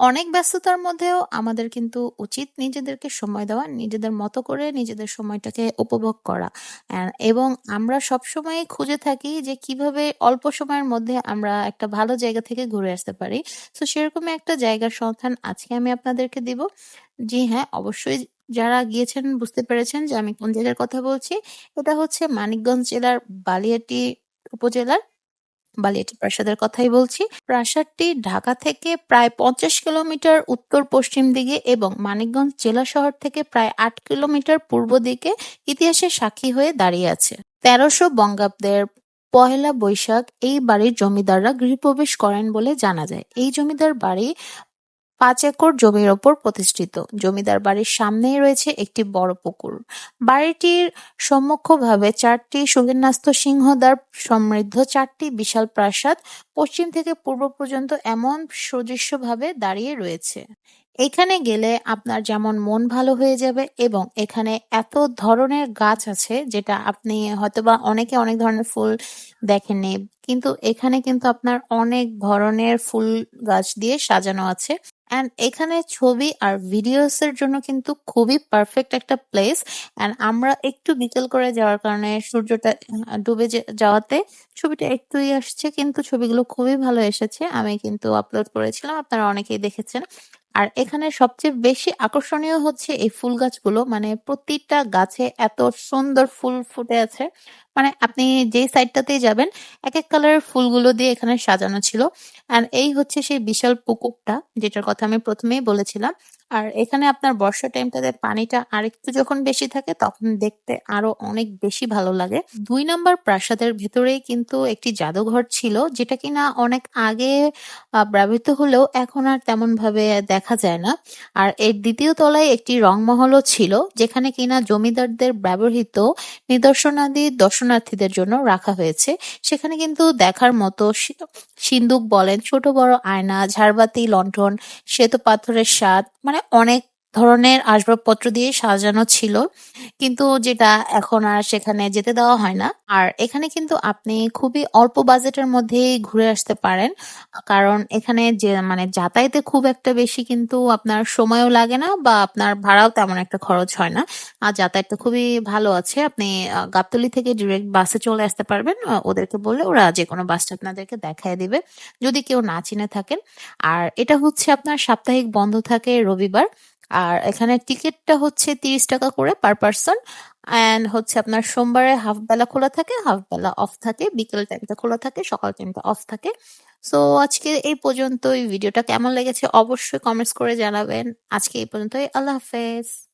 অনেক ব্যস্ততার মধ্যেও আমাদের কিন্তু উচিত নিজেদেরকে সময় দেওয়া, নিজেদের মতো করে নিজেদের সময়টাকে উপভোগ করা। এবং আমরা সবসময়ই খুঁজে থাকি যে কীভাবে অল্প সময়ের মধ্যে আমরা একটা ভালো জায়গা থেকে ঘুরে আসতে পারি। তো সেরকমই একটা জায়গার সন্ধান আজকে আমি আপনাদেরকে দিব। জি হ্যাঁ, অবশ্যই যারা গিয়েছেন বুঝতে পেরেছেন যে আমি কোন জায়গার কথা বলছি। এটা হচ্ছে মানিকগঞ্জ জেলার বালিয়াটি উপজেলার বালিয়াটি প্রাসাদের কথাই বলছি। প্রাসাদটি ঢাকা থেকে প্রায় ৫০ কিলোমিটার উত্তর-পশ্চিম দিকে এবং মানিকগঞ্জ জেলা শহর থেকে প্রায় আট কিলোমিটার পূর্ব দিকে ইতিহাসের সাক্ষী হয়ে দাঁড়িয়ে আছে। তেরোশো বঙ্গাব্দের পহেলা বৈশাখ এই বাড়ির জমিদাররা গৃহপ্রবেশ করেন বলে জানা যায়। এই জমিদার বাড়ি পাঁচ একর জমির ওপর প্রতিষ্ঠিত। জমিদার বাড়ির সামনেই রয়েছে একটি বড় পুকুর। বাড়িটির সম্মুখভাবে চারটি সুবিন্যস্ত সিংহদ্বার সমৃদ্ধ, চারটি বিশাল প্রাসাদ পশ্চিম থেকে পূর্ব পর্যন্ত এমন সুদৃশ্যভাবে দাঁড়িয়ে রয়েছে। এখানে গেলে আপনার যেমন মন ভালো হয়ে যাবে এবং এখানে এত ধরনের গাছ আছে যেটা আপনি হয়তোবা অনেকে অনেক ধরনের ফুল দেখেননি। কিন্তু এখানে কিন্তু আপনার অনেক ধরনের ফুল গাছ দিয়ে সাজানো আছে। অ্যান্ড এখানে ছবি আর ভিডিওস এর জন্য কিন্তু খুবই পারফেক্ট একটা প্লেস। অ্যান্ড আমরা একটু বিকেল করে যাওয়ার কারণে সূর্যটা ডুবে যাওয়াতে ছবিটা একটুই আসছে, কিন্তু ছবিগুলো খুবই ভালো এসেছে। আমি কিন্তু আপলোড করেছিলাম। আপনারা অনেকেই দেখেছেন। আর এখানে সবচেয়ে বেশি আকর্ষণীয় হচ্ছে এই ফুল গাছগুলো। মানে প্রতিটা গাছে এত সুন্দর ফুল ফুটে আছে। মানে আপনি যেই সাইডটাতেই যাবেন, একেক কালারের ফুলগুলো দিয়ে এখানে সাজানো ছিল। অ্যান্ড এই হচ্ছে সেই বিশাল পুকুরটা, যেটার কথা আমি ১ম এই বলেছিলাম। আর এখানে আপনার বর্ষা টাইমটাতে পানিটা আরেকটু যখন বেশি থাকে, তখন দেখতে আরও অনেক বেশি ভালো লাগে। ২ নাম্বার প্রাসাদের ভেতরেই কিন্তু একটি জাদুঘর ছিল, যেটা কিনা অনেক আগে ব্যবহৃত হলেও এখন আর তেমন ভাবে দেখা যায় না। আর এর দ্বিতীয় তলায় একটি রংমহলও ছিল, যেখানে কিনা জমিদারদের ব্যবহৃত নিদর্শনাদি দর্শনার্থীদের জন্য রাখা হয়েছে। সেখানে কিন্তু দেখার মতো সিন্দুক বলেন, ছোট বড় আয়না, ঝাড়বাতি, লন্ঠন শ্বেত পাথরের স্বাদ মানে অনেক ধরনের আসবাবপত্র দিয়ে সাজানো ছিল। কিন্তু যেটা এখন আর সেখানে যেতে দেওয়া হয় না। আর এখানে কিন্তু আপনি খুবই অল্প বাজেটের মধ্যেই ঘুরে আসতে পারেন। কারণ এখানে যে মানে যাতায়াতে খুব একটা বেশি কিন্তু আপনার সময়ও লাগে না বা আপনার ভাড়াও তেমন একটা খরচ হয় না। আর যাতায়াত তো খুবই ভালো আছে। আপনি গাবতলী থেকে ডিরেক্ট বাসে চলে আসতে পারবেন। ওদেরকে বললে ওরা যেকোনো বাসটা আপনাদেরকে দেখায় দিবে। যদি কেউ না চিনে থাকেন। আর এটা হচ্ছে আপনার সাপ্তাহিক বন্ধ থাকে রবিবার। আর এখানে টিকিটটা হচ্ছে ৳৩০ করে পার পার্সন অ্যান্ড হচ্ছে আপনার সোমবারে হাফ বেলা খোলা থাকে, হাফ বেলা অফ থাকে। বিকেল টাইমটা খোলা থাকে, সকাল টাইমটা অফ থাকে। সো আজকে এই পর্যন্তই। ভিডিওটা কেমন লেগেছে অবশ্যই কমেন্টস করে জানাবেন। আজকে এই পর্যন্তই। আল্লাহ হাফেজ।